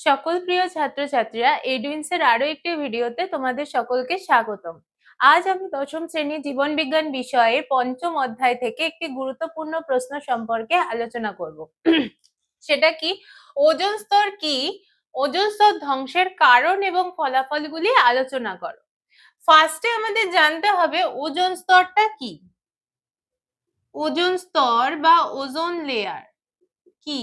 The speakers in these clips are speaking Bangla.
সকল প্রিয় ছাত্রছাত্রীরা এডুইন্সের আরও একটি ভিডিওতে তোমাদের সকলকে স্বাগতম। আজ আমি দশম শ্রেণি জীবন বিজ্ঞান বিষয়ে পঞ্চম অধ্যায় থেকে একটি গুরুত্বপূর্ণ প্রশ্ন সম্পর্কে আলোচনা করব। সেটা কি? ওজন স্তর কি? ওজন স্তর ধ্বংসের কারণ এবং ফলাফলগুলি আলোচনা করো। ফার্স্টে আমাদের জানতে হবে ওজন স্তরটা কি? ওজন স্তর বা ওজোন লেয়ার কি?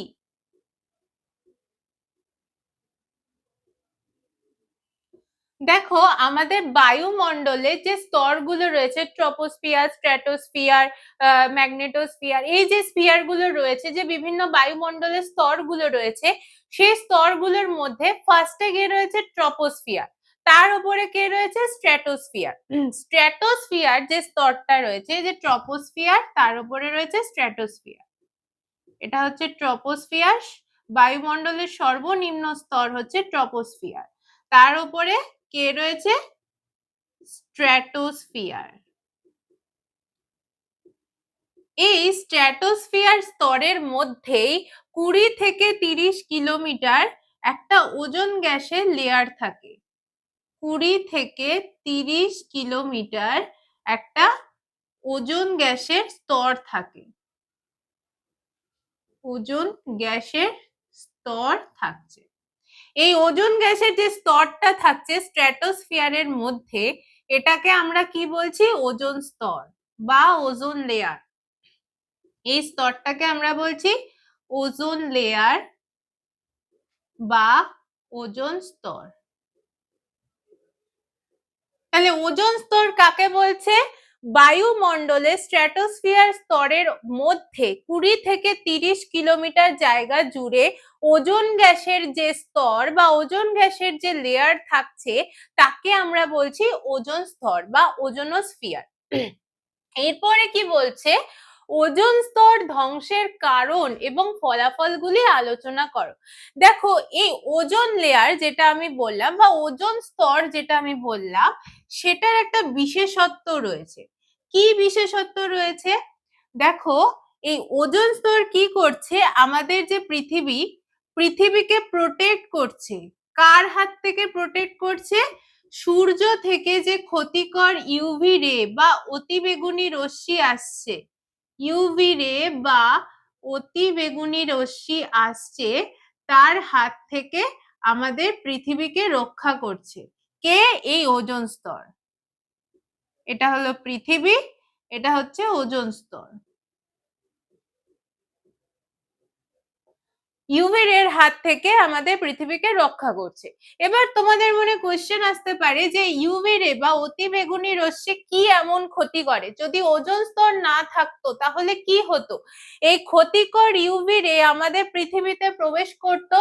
দেখো, আমাদের বায়ুমণ্ডলে যে স্তরগুলো রয়েছে ট্রপোস্ফিয়ার স্ট্র্যাটোস্ফিয়ার ম্যাগনেটোস্ফিয়ার এই যে স্ফিয়ারগুলো রয়েছে, যে বিভিন্ন বায়ুমণ্ডলের স্তরগুলো রয়েছে, সেই স্তরগুলোর মধ্যে ফার্স্টে গিয়ে রয়েছে? ট্রপোস্ফিয়ার তার উপরে কে রয়েছে? স্ট্র্যাটোস্ফিয়ার স্ট্র্যাটোস্ফিয়ার যে স্তরটা রয়েছে, যে ট্রপোস্ফিয়ার তার উপরে রয়েছে স্ট্র্যাটোস্ফিয়ার এটা হচ্ছে ট্রপোস্ফিয়ার বায়ুমণ্ডলের সর্বনিম্ন স্তর হচ্ছে ট্রপোস্ফিয়ার তার উপরে কে রয়েছে? স্ট্র্যাটোস্ফিয়ার। এই স্ট্র্যাটোস্ফিয়ার স্তরের মধ্যেই কুড়ি থেকে তিরিশ কিলোমিটার একটা ওজন গ্যাসের লেয়ার থাকে। কুড়ি থেকে তিরিশ কিলোমিটার একটা ওজন গ্যাসের স্তর থাকে। ওজন গ্যাসের স্তর থাকছে। এই ওজন গ্যাসের যে স্তরটা থাকছে স্ট্র্যাটোস্ফিয়ারের মধ্যে, এটাকে আমরা কি বলছি? ওজন স্তর বা ওজোন লেয়ার এই স্তরটাকে আমরা বলছি ওজোন লেয়ার বা ওজন স্তর। তাহলে ওজন স্তর কাকে বলছে? বায়ুমণ্ডলে স্ট্র্যাটোস্ফিয়ার স্তরের মধ্যে কুড়ি থেকে তিরিশ কিলোমিটার জায়গা জুড়ে ওজন গ্যাসের যে স্তর বা ওজন গ্যাসের যে লেয়ার থাকছে, তাকে আমরা বলছি ওজন স্তর বা ওজোনোস্ফিয়ার। এরপরে কি বলছে? ওজন স্তর ধ্বংসের কারণ এবং ফলাফলগুলি আলোচনা করো। দেখো, এই ওজন লেয়ার যেটা আমি বললাম বা ওজন স্তর যেটা আমি বললাম, সেটার একটা বিশেষত্ব রয়েছে। কি বিশেষত্ব রয়েছে? দেখো, এই ওজন স্তর কি করছে? আমাদের যে পৃথিবী, পৃথিবীকে প্রোটেক্ট করছে। কার হাত থেকে প্রোটেক্ট করছে? সূর্য থেকে যে ক্ষতিকর ইউভি রে বা অতিবেগুনি রশ্মি আসছে। ইউভি রে বা অতি বেগুনি রশ্মি আসছে, তার হাত থেকে আমাদের পৃথিবীকে রক্ষা করছে। কে? এই ওজন স্তর। এটা হলো পৃথিবী, এটা হচ্ছে ওজন স্তর। ইউভি রের হাত থেকে আমাদের পৃথিবীকে রক্ষা করছে। এবার তোমাদের মনে কোশ্চেন আসতে পারে যে ইউভি রে বা অতি বেগুনি রশ্মি কি এমন ক্ষতি করে? যদি ওজন স্তর না থাকতো তাহলে কি হতো? এই ক্ষতিকর ইউভি রে আমাদের পৃথিবীতে প্রবেশ করত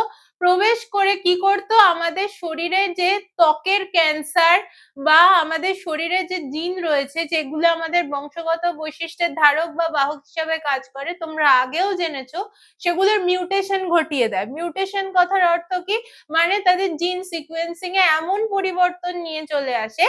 প্রবেশ করে কি করত? আমাদের শরীরে যে ত্বকের ক্যান্সার বা আমাদের শরীরে যে জিন রয়েছে, যেগুলো আমাদের বংশগত বৈশিষ্ট্যের ধারক বা বাহক হিসাবে কাজ করে, তোমরা আগেও জেনেছো, সেগুলোর মিউটেশন ঘটিয়ে দেয়। মিউটেশন কথার অর্থ কি? মানে তাদের জিন সিকোয়েন্সিং এ এমন পরিবর্তন নিয়ে চলে আসে,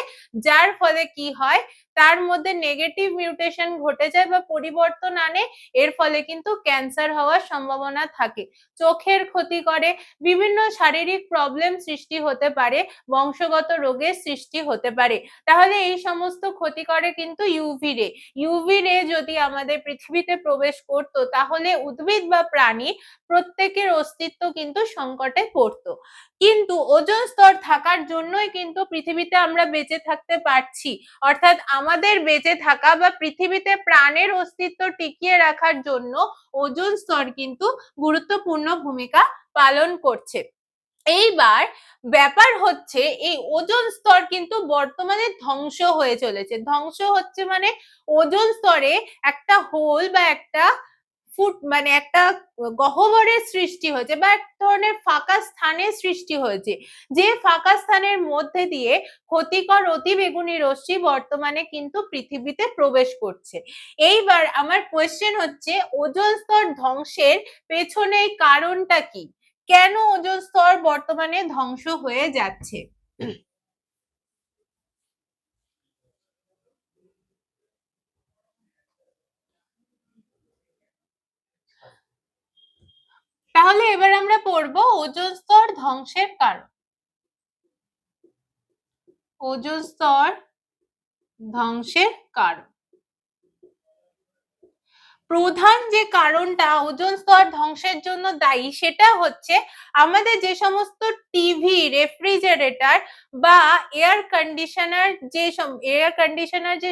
যার ফলে কি হয়? তার মধ্যে নেগেটিভ মিউটেশন ঘটে যায় বা পরিবর্তন আনে, এর ফলে কিন্তু ক্যান্সার হওয়ার সম্ভাবনা থাকে। চোখের ক্ষতি করে বিভিন্ন শারীরিক প্রবলেম সৃষ্টি হতে পারে, বংশগত রোগের সৃষ্টি হতে পারে। তাহলে এই সমস্ত ক্ষতি করে কিন্তু ইউভি রে ইউভি রে যদি আমাদের পৃথিবীতে প্রবেশ করত, তাহলে উদ্ভিদ বা প্রাণী প্রত্যেকের অস্তিত্ব কিন্তু সংকটে পড়তো। কিন্তু ওজন স্তর থাকার জন্যই কিন্তু পৃথিবীতে আমরা বেঁচে থাকতে পারছি। অর্থাৎ আমাদের বেঁচে থাকা বা পৃথিবীতে প্রাণের অস্তিত্ব টিকিয়ে রাখার জন্য ওজন স্তর কিন্তু গুরুত্বপূর্ণ ভূমিকা পালন করছে। এইবার ব্যাপার হচ্ছে এই ওজন স্তর কিন্তু বর্তমানে ধ্বংস হয়ে চলেছে। ধ্বংস হচ্ছে মানে ওজন স্তরে একটা হোল বা একটা ফুট মানে একটা গহ্বরের সৃষ্টি হয়েছে বা এক ধরনের ফাঁকা স্থানের সৃষ্টি হয়েছে। যে ফাঁকা স্থানের মধ্যে দিয়ে ক্ষতিকর অতি বেগুনি রশ্মি বর্তমানে কিন্তু পৃথিবীতে প্রবেশ করছে। এইবার আমার কোয়েশ্চেন হচ্ছে, ওজন স্তর ধ্বংসের পেছনে কারণটা কি? কেন ওজন স্তর বর্তমানে ধ্বংস হয়ে যাচ্ছে? তাহলে এবার আমরা পড়ব ওজোন স্তর ধ্বংসের কারণ। ওজোন স্তর ধ্বংসের কারণ। প্রধান যে কারণটা ওজোন স্তর ধ্বংসের জন্য দায়ী সেটা হচ্ছে আমাদের যে সমস্ত টিভি রেফ্রিজারেটর বা এয়ার কন্ডিশনার যে এয়ার কন্ডিশনার যে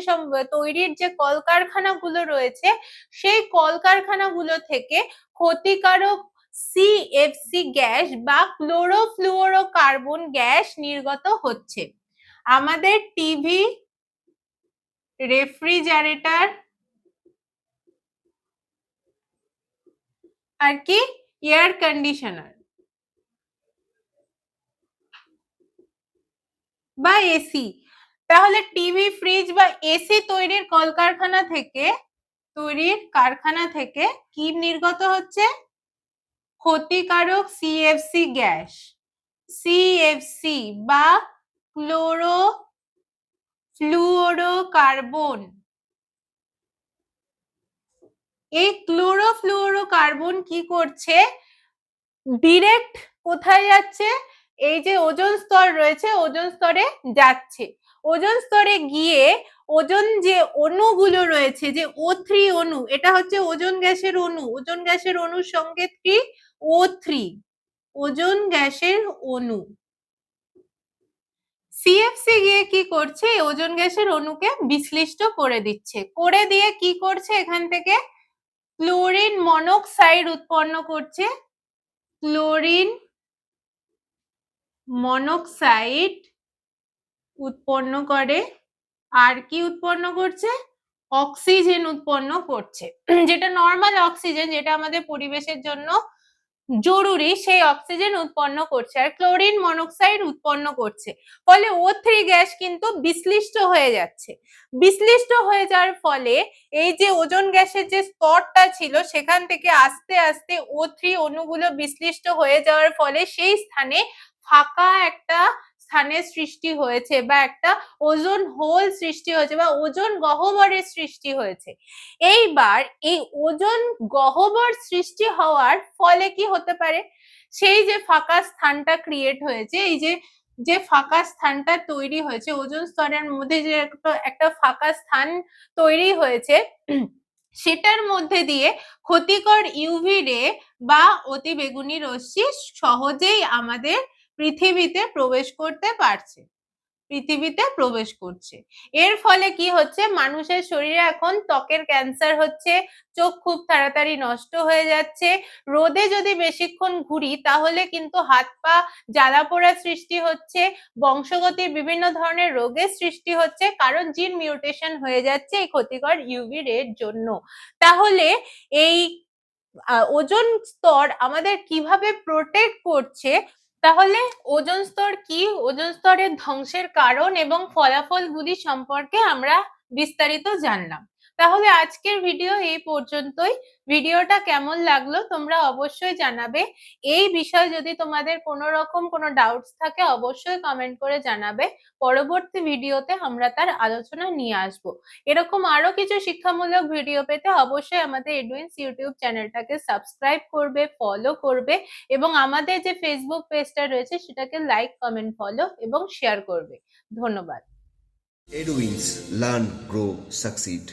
তৈরির যে কলকারখানাগুলো রয়েছে, সেই কলকারখানাগুলো থেকে ক্ষতিকারক সিএফসি গ্যাস বা ক্লোরোফ্লুওরোকার্বন গ্যাস নির্গত হচ্ছে। আমাদের টিভি রেফ্রিজারেটর আর কি? এয়ার কন্ডিশনার বা এসি তাহলে টিভি ফ্রিজ বা এসি তৈরির কলকারখানা থেকে, তৈরির কারখানা থেকে কি নির্গত হচ্ছে? ক্ষতিকারক সিএফসি গ্যাস। সিএফসি বা ক্লোরো ফ্লুওরোকার্বন এই ক্লোরোফ্লুওরোকার্বন কি করছে? ডিরেক্ট কোথায় যাচ্ছে? এই যে ওজন স্তর রয়েছে, ওজন স্তরে যাচ্ছে। ওজন স্তরে গিয়ে ওজন যে অণুগুলো রয়েছে, যে ও থ্রি অণু, এটা হচ্ছে ওজোন গ্যাসের অণু। ওজোন গ্যাসের অণুর সংকেত কি? ও থ্রি ওজোন গ্যাসের অণু। সিএফসি গিয়ে কি করছে? ওজোন গ্যাসের অণুকে বিশ্লিষ্ট করে দিচ্ছে। করে দিয়ে কি করছে এখান থেকে? ক্লোরিন মনোক্সাইড উৎপন্ন করছে। ক্লোরিন মনোক্সাইড উৎপন্ন করে। আর কি উৎপন্ন করছে? অক্সিজেন উৎপন্ন করছে। যেটা নর্মাল অক্সিজেন যেটা আমাদের পরিবেশের জন্য জরুরি, সেই অক্সিজেন উৎপন্ন করছে আর ক্লোরিন মনোক্সাইড উৎপন্ন করছে। ফলে ও থ্রি গ্যাস কিন্তু বিশ্লিষ্ট হয়ে যাচ্ছে। বিশ্লিষ্ট হয়ে যাওয়ার ফলে এই যে ওজন গ্যাসের যে স্তরটা ছিল, সেখান থেকে আস্তে আস্তে ও থ্রি অণুগুলো বিশ্লিষ্ট হয়ে যাওয়ার ফলে সেই স্থানে ফাঁকা একটা স্থানের সৃষ্টি হয়েছে বা একটা ওজোন হোল সৃষ্টি হয়েছে বা ওজোন গহ্বরের সৃষ্টি হয়েছে। এইবার এই ওজোন গহ্বর সৃষ্টি হওয়ার ফলে কি হতে পারে? সেই যে ফাঁকা স্থানটা ক্রিয়েট হয়েছে, এই যে যে ফাঁকা স্থানটা তৈরি হয়েছে, ওজোন স্তরের মধ্যে যে একটা ফাঁকা স্থান তৈরি হয়েছে, সেটার মধ্যে দিয়ে ক্ষতিকর ইউভি রে বা অতি বেগুনি রশ্মি সহজেই আমাদের পৃথিবীতে প্রবেশ করতে পারছে। পৃথিবীতে প্রবেশ করছে। এর ফলে কি হচ্ছে? মানুষের শরীরে এখন ত্বকের ক্যান্সার হচ্ছে, চোখ খুব তাড়াতাড়ি নষ্ট হয়ে যাচ্ছে। রোদে যদি বেশিক্ষণ ঘুরি, তাহলে কিন্তু হাত পা জ্বালা পোড়া সৃষ্টি হচ্ছে, বংশগতির বিভিন্ন ধরনের রোগের সৃষ্টি হচ্ছে, কারণ জিন মিউটেশন হয়ে যাচ্ছে এই ক্ষতিকর ইউভি রের জন্য। তাহলে এই ওজন স্তর আমাদের কীভাবে প্রোটেক্ট করছে তাহলে ওজন স্তর কি? ওজন স্তরের ধ্বংসের কারণ এবং ফলাফলগুলি সম্পর্কে আমরা বিস্তারিত জানলাম। তাহলে আজকের ভিডিও এই পর্যন্তই। ভিডিওটা কেমন লাগল তোমরা অবশ্যই জানাবে। এই বিষয়ে যদি তোমাদের কোনো রকম কোনো ডাউটস থাকে অবশ্যই কমেন্ট করে জানাবে। পরবর্তী ভিডিওতে আমরা তার আলোচনা নিয়ে আসব। এরকম আরও কিছু শিক্ষামূলক ভিডিও পেতে অবশ্যই আমাদের এডুইন্স ইউটিউব চ্যানেলটাকে সাবস্ক্রাইব করবে ফলো করবে এবং আমাদের যে ফেসবুক পেজটা রয়েছে সেটাকে লাইক কমেন্ট ফলো এবং শেয়ার করবে। ধন্যবাদ। Edwins Learn, Grow, Succeed.